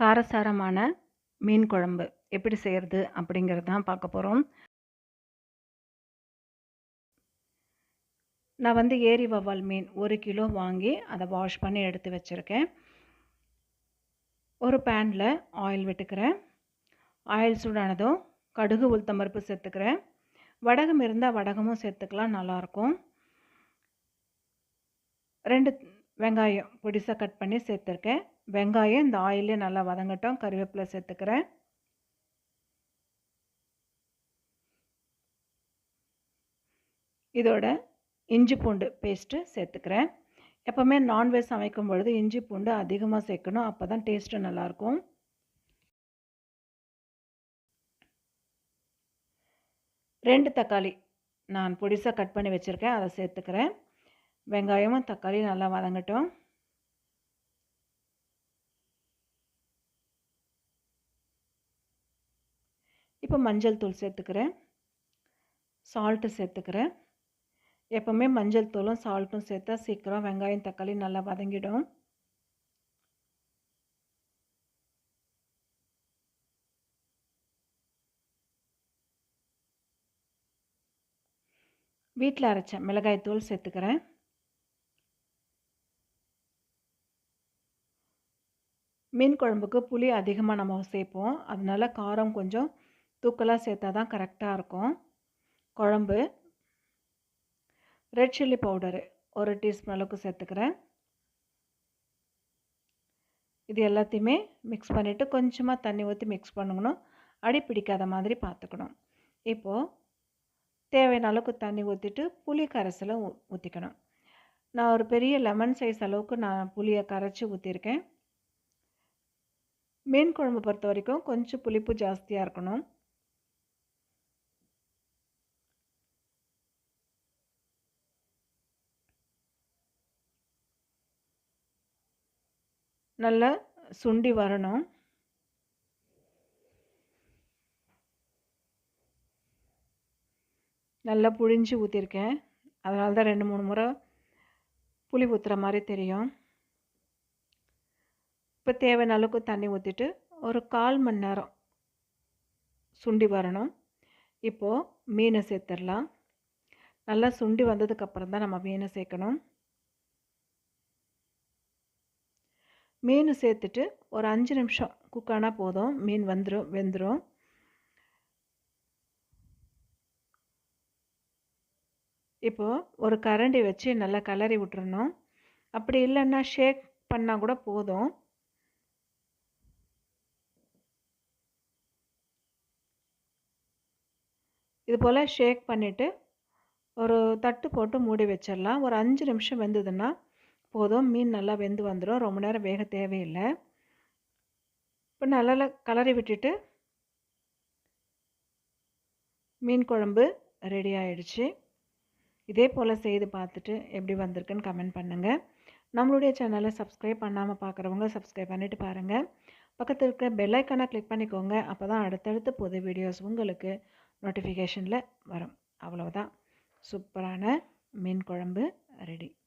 காரசாரமான மீன் குழம்பு. எப்படி செய்கிறது அப்படிங்கிறது தான் பார்க்க போகிறோம் நான் வந்து ஏரி வவ்வால் மீன் ஒரு கிலோ வாங்கி அதை வாஷ் பண்ணி எடுத்து வச்சுருக்கேன். ஒரு பேனில் ஆயில் விட்டுக்கிறேன். ஆயில் சூடானதும் கடுகு உளுத்தம்பருப்பு சேர்த்துக்கிறேன். வடகம் இருந்தால் வடகமும் சேர்த்துக்கலாம் நல்லாயிருக்கும் ரெண்டு வெங்காயம் பொடிசாக கட் பண்ணி சேர்த்துருக்கேன். வெங்காயம் இந்த ஆயிலே நல்லா வதங்கட்டும். கருவேப்பிலை சேர்த்துக்கிறேன். இதோட இஞ்சி பூண்டு பேஸ்ட்டு சேர்த்துக்கிறேன். எப்போவுமே நான்வெஜ் சமைக்கும் பொழுது இஞ்சி பூண்டு அதிகமாக சேர்க்கணும். அப்போ தான் டேஸ்ட்டு நல்லாயிருக்கும். ரெண்டு தக்காளி நான் பொடிசாக கட் பண்ணி வச்சுருக்கேன். அதை சேர்த்துக்கிறேன். வெங்காயமும் தக்காளி நல்லா வதங்கட்டும். இப்போ மஞ்சள் தூள் சேர்த்துக்கிறேன். சால்ட்டு சேர்த்துக்கிறேன். எப்போவுமே மஞ்சள் தூளும் சால்ட்டும் சேர்த்தா சீக்கிரம் வெங்காயம் தக்காளி நல்லா வதங்கிடும். வீட்டில் அரைச்ச மிளகாய் தூள் சேர்த்துக்கிறேன். மீன் குழம்புக்கு புளி அதிகமாக நம்ம சேர்ப்போம் அதனால காரம் கொஞ்சம் தூக்கலாக சேர்த்தா தான் கரெக்டாக இருக்கும். குழம்பு ரெட் சில்லி பவுடரு ஒரு டீஸ்பூன் அளவுக்கு சேர்த்துக்கிறேன் இது எல்லாத்தையுமே மிக்ஸ் பண்ணிவிட்டு கொஞ்சமாக தண்ணி ஊற்றி மிக்ஸ் பண்ணணும். அடி பிடிக்காத மாதிரி பார்த்துக்கணும் இப்போது தேவையான அளவுக்கு தண்ணி ஊற்றிட்டு புளி கரைசலை ஊற்றிக்கணும் நான் ஒரு பெரிய லெமன் சைஸ் அளவுக்கு நான் புளியை கரைச்சி ஊற்றிருக்கேன் மீன் குழம்பு பொறுத்த வரைக்கும் கொஞ்சம் புளிப்பு ஜாஸ்தியாக இருக்கணும். நல்லா சுண்டி வரணும். நல்லா புழிஞ்சு ஊற்றிருக்கேன் அதனால தான் ரெண்டு மூணு முறை புளி ஊற்றுற மாதிரி தெரியும். இப்போ தேவையான அளவுக்கு தண்ணி ஊற்றிட்டு ஒரு கால் மணி நேரம் சுண்டி வரணும். இப்போது மீனை சேர்த்துடலாம். நல்லா சுண்டி வந்ததுக்கப்புறம் தான் நம்ம மீனை சேர்க்கணும். மீன் சேர்த்துட்டு ஒரு அஞ்சு நிமிஷம் குக் ஆனால் போதும். மீன் வந்துடும் வெந்துடும் இப்போது ஒரு கரண்டி வச்சு நல்லா கலரி விட்டுறணும். அப்படி இல்லைன்னா ஷேக் பண்ணால் கூட போதும். இது போல் ஷேக் பண்ணிவிட்டு ஒரு தட்டு போட்டு மூடி வச்சிடலாம். ஒரு அஞ்சு நிமிஷம் வெந்ததுன்னா போதும். மீன் நல்லா வெந்து வந்துடும் ரொம்ப நேரம் வேக தேவையில்லை. இப்போ நல்லா கலரி விட்டுட்டு மீன் குழம்பு ரெடி ஆயிடுச்சு. இதே போல் செய்து பார்த்துட்டு எப்படி வந்திருக்குன்னு கமெண்ட் பண்ணுங்கள் நம்மளுடைய சேனலை சப்ஸ்கிரைப் பண்ணாமல் பார்க்குறவங்க சப்ஸ்கிரைப் பண்ணிவிட்டு பாருங்கள் பக்கத்தில் இருக்கிற பெல்லைக்கனை கிளிக் பண்ணிக்கோங்க. அப்போ தான் அடுத்தடுத்து புது வீடியோஸ் உங்களுக்கு நோட்டிஃபிகேஷனில் வரும். அவ்வளவுதான். சூப்பரான மீன் குழம்பு ரெடி